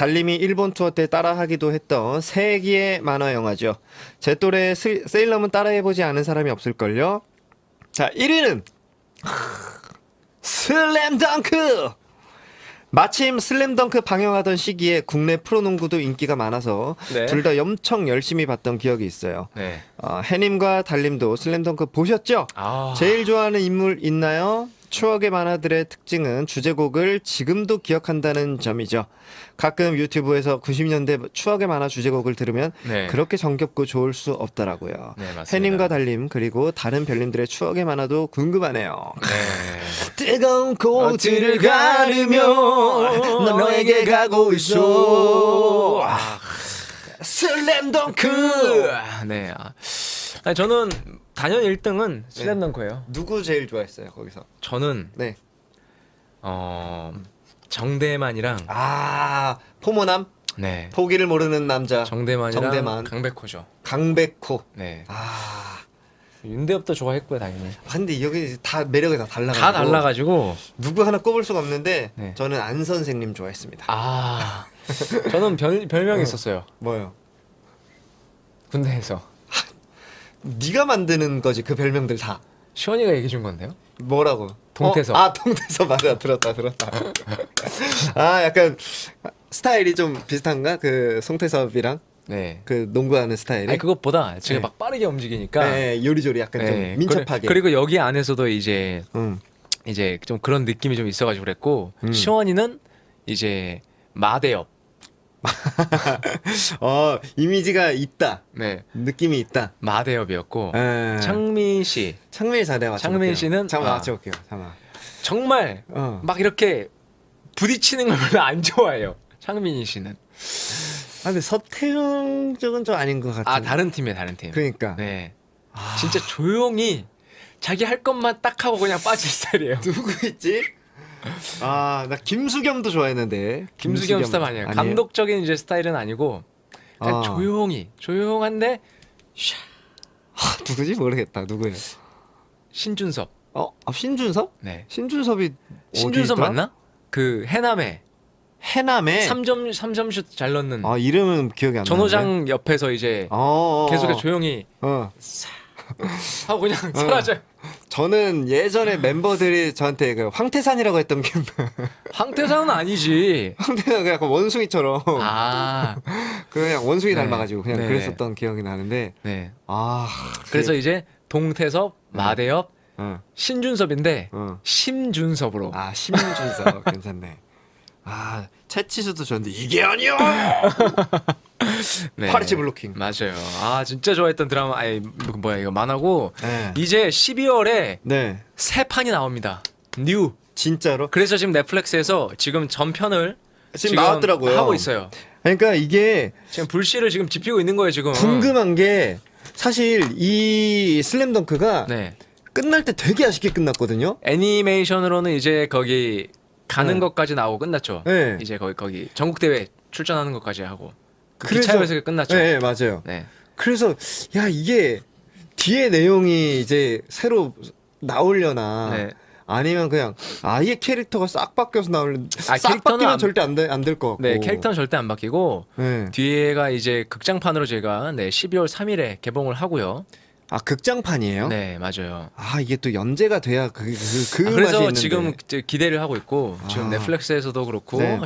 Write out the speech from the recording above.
달님이 일본 투어 때 따라하기도 했던 세기의 만화 영화죠. 제 또래 스- 세일러문 따라해보지 않은 사람이 없을걸요. 자, 1위는 슬램덩크! 마침 슬램덩크 방영하던 시기에 국내 프로농구도 인기가 많아서 네. 둘다 엄청 열심히 봤던 기억이 있어요. 네. 어, 해님과 달님도 슬램덩크 보셨죠? 아. 제일 좋아하는 인물 있나요? 추억의 만화들의 특징은 주제곡을 지금도 기억한다는 점이죠. 가끔 유튜브에서 90년대 추억의 만화 주제곡을 들으면 네. 그렇게 정겹고 좋을 수 없더라고요. 네, 맞습니다. 해님과 달님 그리고 다른 별님들의 추억의 만화도 궁금하네요. 네. 뜨거운 꽃을 가르며 너에게 가고 있어. 아, 슬램덩크 그. 네. 아. 아니, 저는 단연 1등은 슬램덩크예요. 누구 제일 좋아했어요 거기서? 저는 네. 어 정대만이랑 아 포모남 네. 포기를 모르는 남자 정대만이랑 정대만. 강백호죠. 강백호. 네. 아 윤대엽도 좋아했고요, 당연히. 근데 여기 다 매력이 다 달라가지고 다 달라가지고 누구 하나 꼽을 수가 없는데 네. 저는 안 선생님 좋아했습니다. 아 저는 별 별명이 있었어요. 뭐요? 군대에서 네가 만드는 거지 그 별명들 다 시원이가 얘기해 준 건데요. 뭐라고? 동태섭. 어? 아 동태섭 맞아 들었다 들었다. 아 약간 스타일이 좀 비슷한가? 그 송태섭이랑 네. 그 농구하는 스타일이. 아니 그것보다 제가 네. 막 빠르게 움직이니까 네, 요리조리 약간 좀 네, 민첩하게. 그리- 그리고 여기 안에서도 이제 음. 이제 좀 그런 느낌이 좀 있어가지고 그랬고 음. 시원이는 이제 마대엽. 어 이미지가 있다. 네. 느낌이 있다. 마대엽이었고 에. 창민 씨 창민 사 내가 맞춰볼게요. 창민 씨는- 잠깐 아. 맞춰볼게요. 잠깐. 정말 어. 막 이렇게 부딪히는 걸 별로 안 좋아해요. 창민이 씨는. 아 근데 서태웅 쪽은 좀 아닌 것 같은. 아 다른 팀이에요, 다른 팀. 그러니까. 네. 아. 진짜 조용히 자기 할 것만 딱 하고 그냥 빠질 스타일이에요. 누구 있지? 아, 나 김수겸도 좋아했는데. 김수겸 스타일 아니에요. 감독적인 이제 스타일은 아니고 그냥 아. 조용히 조용한데 샤 아, 누구지? 모르겠다. 누구예요? 신준섭. 어, 아, 신준섭? 네. 신준섭이 신준섭 어디 있더라? 맞나? 그 해남에 해남에. 3점 3점 슛 잘 넣는 아, 이름은 기억이 안 나는데. 전호장 옆에서 이제 어, 어, 계속 어. 조용히 어. 하고 그냥 사라져 요. 저는 예전에 멤버들이 저한테 그 황태산이라고 했던 게 황태상은 아니지. 황태산 그 약간 원숭이처럼 아, 그냥 원숭이 네. 닮아가지고 그냥 네. 그랬었던 기억이 나는데 네. 아 그래서 이제 동태섭, 마대엽, 어, 신준섭인데 어. 심준섭으로. 아 심준섭 괜찮네. 아 채치수도 좋은데 이게 아니야. 네. 파리치 블로킹. 맞아요. 아 진짜 좋아했던 드라마 아니 뭐- 뭐야 이거 만화고 네. 이제 12월에 네 새 판이 나옵니다. 뉴. 진짜로. 그래서 지금 넷플릭스에서 지금 전편을 지금 나왔더라고요. 하고 있어요. 그러니까 이게 지금 불씨를 지금 지피고 있는 거예요 지금. 궁금한 게 사실 이 슬램덩크가 네. 끝날 때 되게 아쉽게 끝났거든요. 애니메이션으로는 이제 거기 가는 네. 것까지 나오고 끝났죠. 네. 이제 거기 거기 전국 대회 출전하는 것까지 하고 그 그래서- 기차에서 끝났죠. 네, 맞아요. 네. 그래서 야 이게 뒤에 내용이 이제 새로 나오려나 네. 아니면 그냥 아예 캐릭터가 싹 바뀌어서 나올 아, 싹 캐릭터는 바뀌면 안- 절대 안될것 같고 네, 캐릭터는 절대 안 바뀌고 네. 뒤에가 이제 극장판으로 제가 네, 12월 3일에 개봉을 하고요. 아 극장판이에요? 네, 맞아요. 아 이게 또 연재가 돼야 그, 그, 그 아, 그래서. 지금 기대를 하고 있고 지금 아. 넷플릭스에서도 그렇고 네.